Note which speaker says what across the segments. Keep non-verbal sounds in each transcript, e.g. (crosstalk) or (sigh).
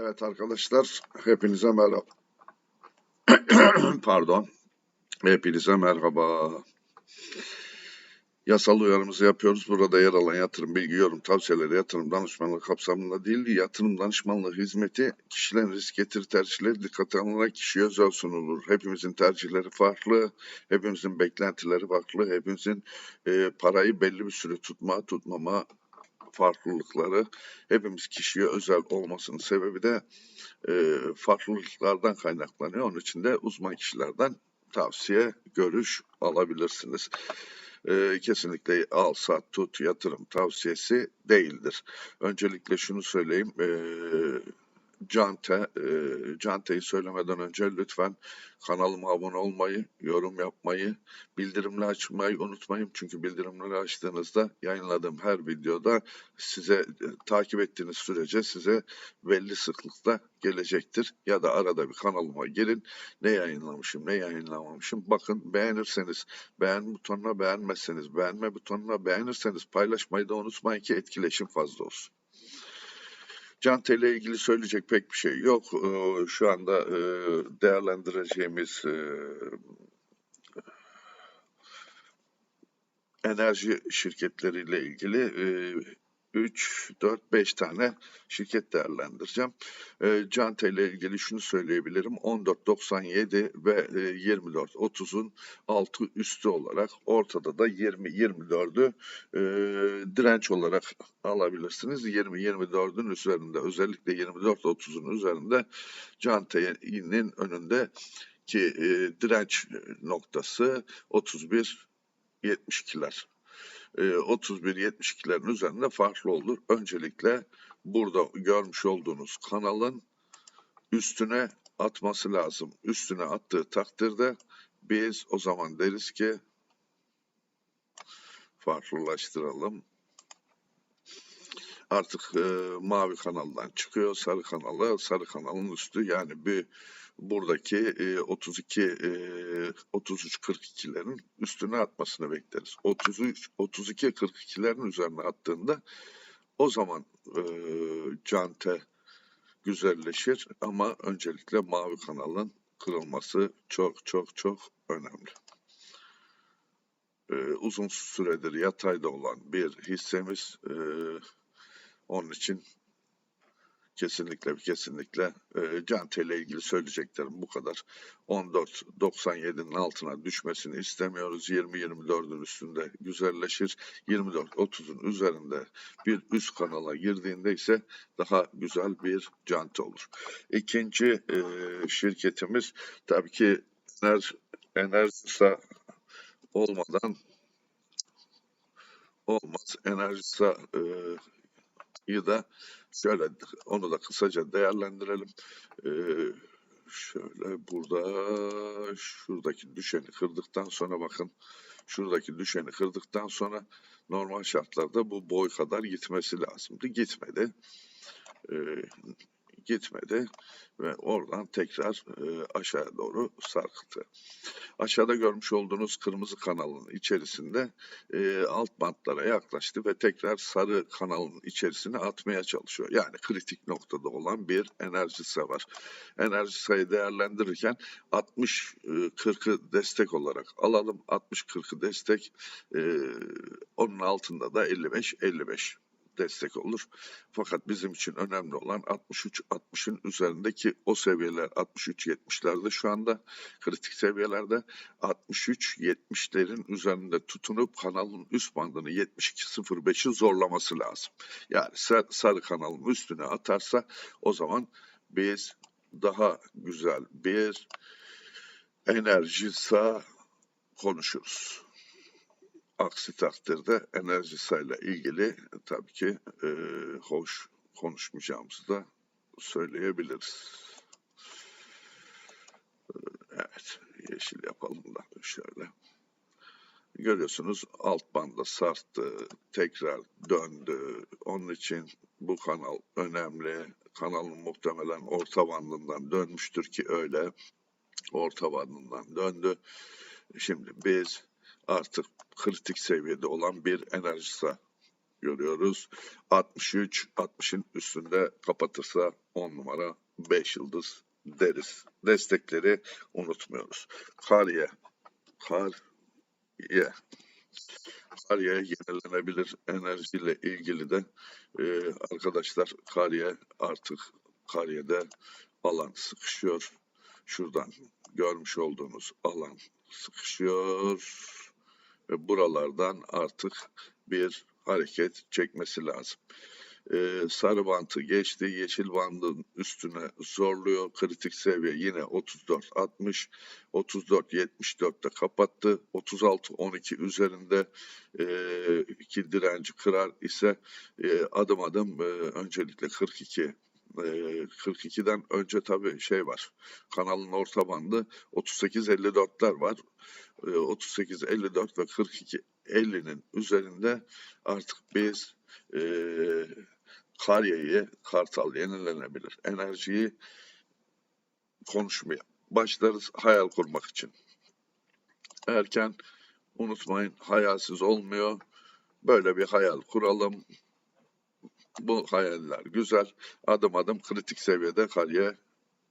Speaker 1: Evet arkadaşlar, hepinize merhaba. (clears throat) Pardon. Hepinize merhaba. Yasal uyarımızı yapıyoruz. Burada yer alan yatırım bilgi, yorum, tavsiyeleri yatırım danışmanlığı kapsamında değil, yatırım danışmanlığı hizmeti kişilerin risk getiri tercihleri dikkate alınarak kişiye özel sunulur. Hepimizin tercihleri farklı, hepimizin beklentileri farklı, hepimizin e, parayı belli bir süre tutma, tutmama farklılıkları hepimiz kişiye özel olmasının sebebi de e, farklılıklardan kaynaklanıyor. Onun için de uzman kişilerden tavsiye, görüş alabilirsiniz. E, kesinlikle al, sat, tut, yatırım tavsiyesi değildir. Öncelikle şunu söyleyeyim. E, Cante, e, Cante'yi söylemeden önce lütfen kanalıma abone olmayı, yorum yapmayı, bildirimleri açmayı unutmayın. Çünkü bildirimleri açtığınızda yayınladığım her videoda size e, takip ettiğiniz sürece size belli sıklıkta gelecektir. Ya da arada bir kanalıma girin. Ne yayınlamışım, ne yayınlamamışım. Bakın beğenirseniz beğen butonuna beğenmezseniz beğenme butonuna beğenirseniz paylaşmayı da unutmayın ki etkileşim fazla olsun. Cante ile ilgili söyleyecek pek bir şey yok. Ee, Şu anda e, değerlendireceğimiz e, enerji şirketleriyle ilgili e, 3, 4, 5 tane şirket değerlendireceğim. E, Cante ile ilgili şunu söyleyebilirim. 14.97 ve e, 24.30'un altı üstü olarak ortada da 20-24'ü e, direnç olarak alabilirsiniz. 20-24'ün üzerinde özellikle 24.30'un üzerinde Cante'nin önünde ki e, direnç noktası 31 72'ler. E, 31-72'lerin üzerinde farklı olur. Öncelikle burada görmüş olduğunuz kanalın üstüne atması lazım. Üstüne attığı takdirde biz o zaman deriz ki farklılaştıralım. Artık e, mavi kanaldan çıkıyor sarı kanala, sarı kanalın üstü yani bir buradaki e, 32 e, 33 42'lerin üstüne atmasını bekleriz. 33 32 42'lerin üzerine attığında o zaman e, cante güzelleşir ama öncelikle mavi kanalın kırılması çok çok çok önemli. E, uzun süredir yatayda olan bir hissemiz e, onun için kesinlikle kesinlikle e, Cante ile ilgili söyleyeceklerim bu kadar. 14.97'nin altına düşmesini istemiyoruz. 20-24'ün üstünde güzelleşir. 24-30'un üzerinde bir üst kanala girdiğinde ise daha güzel bir Cante olur. İkinci e, şirketimiz tabii ki enerji, enerjisa olmadan olmaz. Enerjisa e, iyi da şöyle onu da kısaca değerlendirelim. Ee, şöyle burada şuradaki düşeni kırdıktan sonra bakın şuradaki düşeni kırdıktan sonra normal şartlarda bu boy kadar gitmesi lazımdı. Gitmedi. Ee, gitmedi ve oradan tekrar e, aşağı doğru sarktı. Aşağıda görmüş olduğunuz kırmızı kanalın içerisinde e, alt bantlara yaklaştı ve tekrar sarı kanalın içerisine atmaya çalışıyor. Yani kritik noktada olan bir enerjisi var. Enerji sayı değerlendirirken 60-40'ı destek olarak alalım. 60-40'ı destek e, onun altında da 55-55 destek olur. Fakat bizim için önemli olan 63-60'ın üzerindeki o seviyeler 63-70'lerde şu anda kritik seviyelerde 63-70'lerin üzerinde tutunup kanalın üst bandını 72-05'i zorlaması lazım. Yani sarı kanalın üstüne atarsa o zaman biz daha güzel bir enerji sağ konuşuruz. Aksi takdirde enerji sayıyla ilgili tabii ki e, hoş konuşmayacağımızı da söyleyebiliriz. E, evet, yeşil yapalım da şöyle. Görüyorsunuz alt banda sarttı, tekrar döndü. Onun için bu kanal önemli. Kanalın muhtemelen orta bandından dönmüştür ki öyle. Orta bandından döndü. Şimdi biz artık kritik seviyede olan bir enerjisa görüyoruz. 63, 60'ın üstünde kapatırsa 10 numara 5 yıldız deriz. Destekleri unutmuyoruz. Kariye, Kariye, Kariye yenilenebilir enerjiyle ilgili de e, arkadaşlar Kariye artık Kariye'de alan sıkışıyor. Şuradan görmüş olduğunuz alan sıkışıyor buralardan artık bir hareket çekmesi lazım. Ee, sarı bantı geçti, yeşil bandın üstüne zorluyor. Kritik seviye yine 34-60, 34-74'te kapattı. 36-12 üzerinde e, iki direnci kırar ise e, adım adım e, öncelikle 42 42'den önce tabii şey var. Kanalın orta bandı 38-54'ler var. 38-54 ve 42-50'nin üzerinde artık biz e, Karya'yı, Kartal yenilenebilir enerjiyi konuşmaya başlarız hayal kurmak için. Erken unutmayın hayalsiz olmuyor. Böyle bir hayal kuralım. Bu hayaller güzel. Adım adım kritik seviyede Karya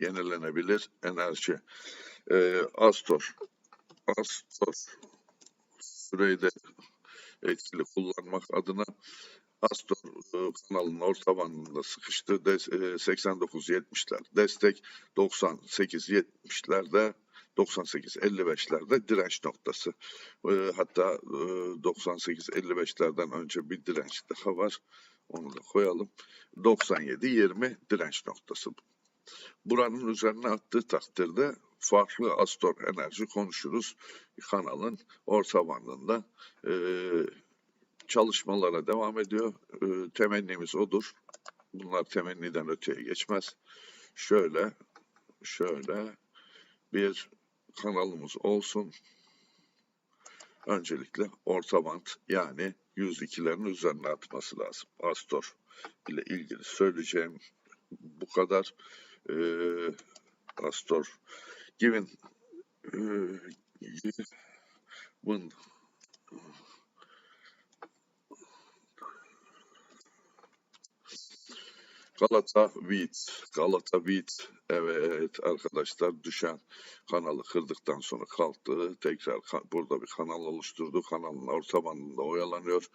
Speaker 1: yenilenebilir enerji. Ee, Astor. Astor. Süreyi de etkili kullanmak adına Astor e, kanalının orta bandında sıkıştı. 89-70'ler e, destek, 98-70'lerde 98-55'lerde direnç noktası. E, hatta 98-55'lerden önce bir direnç daha var. Onu da koyalım. 97-20 direnç noktası. Buranın üzerine attığı takdirde farklı Astor enerji konuşuruz. Kanalın orta bandında çalışmalara devam ediyor. E, temennimiz odur. Bunlar temenniden öteye geçmez. Şöyle, şöyle bir kanalımız olsun. Öncelikle orta band yani 102'lerin üzerine atması lazım. Astor ile ilgili söyleyeceğim bu kadar. E, Astor given e, given Galata Beat, Galata Beat evet arkadaşlar düşen kanalı kırdıktan sonra kalktı. Tekrar burada bir kanal oluşturdu. Kanalın orta bandında oyalanıyor.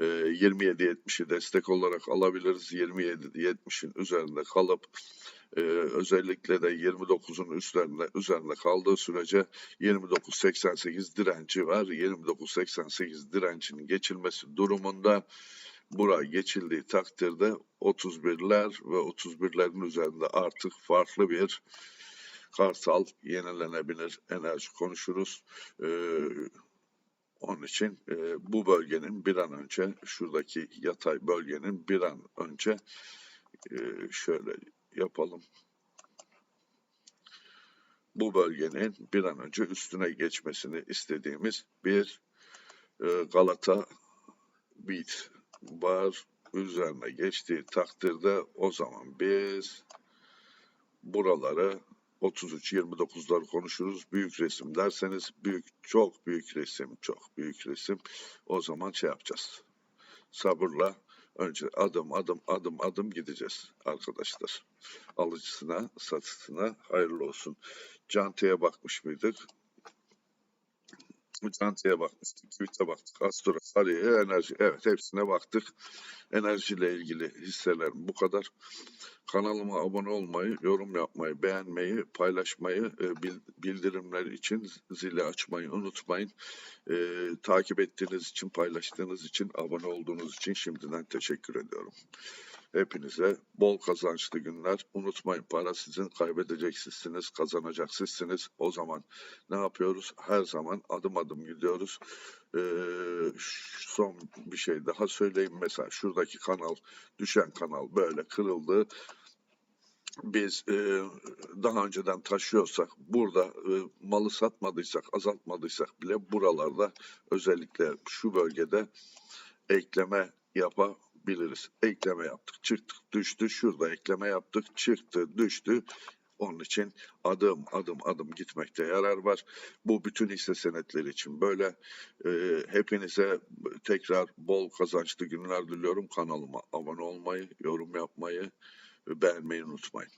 Speaker 1: E, 27-70'i destek olarak alabiliriz. 27-70'in üzerinde kalıp e, özellikle de 29'un üstlerinde üzerinde kaldığı sürece 29-88 direnci var. 29-88 direncinin geçilmesi durumunda bura geçildiği takdirde 31'ler ve 31'lerin üzerinde artık farklı bir kartal yenilenebilir enerji konuşuruz. Ee, onun için e, bu bölgenin bir an önce şuradaki yatay bölgenin bir an önce e, şöyle yapalım. Bu bölgenin bir an önce üstüne geçmesini istediğimiz bir e, Galata Beat var üzerine geçtiği takdirde o zaman biz buraları 33-29'lar konuşuruz. Büyük resim derseniz büyük, çok büyük resim, çok büyük resim. O zaman şey yapacağız. Sabırla önce adım adım adım adım gideceğiz arkadaşlar. Alıcısına, satıcısına hayırlı olsun. Cantaya bakmış mıydık? Mücanti'ye bakmıştık, Tweet'e baktık, Astor'a, Sarı'ya, enerji. Evet hepsine baktık. Enerjiyle ilgili hisselerim bu kadar. Kanalıma abone olmayı, yorum yapmayı, beğenmeyi, paylaşmayı, e, bildirimler için zili açmayı unutmayın. E, takip ettiğiniz için, paylaştığınız için, abone olduğunuz için şimdiden teşekkür ediyorum. Hepinize bol kazançlı günler. Unutmayın para sizin kaybedecek sizsiniz. O zaman ne yapıyoruz? Her zaman adım adım gidiyoruz. Ee, son bir şey daha söyleyeyim. Mesela şuradaki kanal, düşen kanal böyle kırıldı biz e, daha önceden taşıyorsak, burada e, malı satmadıysak, azaltmadıysak bile buralarda özellikle şu bölgede ekleme yapa biliriz. Ekleme yaptık, çıktık, düştü. Şurada ekleme yaptık, çıktı, düştü. Onun için adım adım adım gitmekte yarar var. Bu bütün hisse senetleri için böyle. Ee, hepinize tekrar bol kazançlı günler diliyorum. Kanalıma abone olmayı, yorum yapmayı beğenmeyi unutmayın.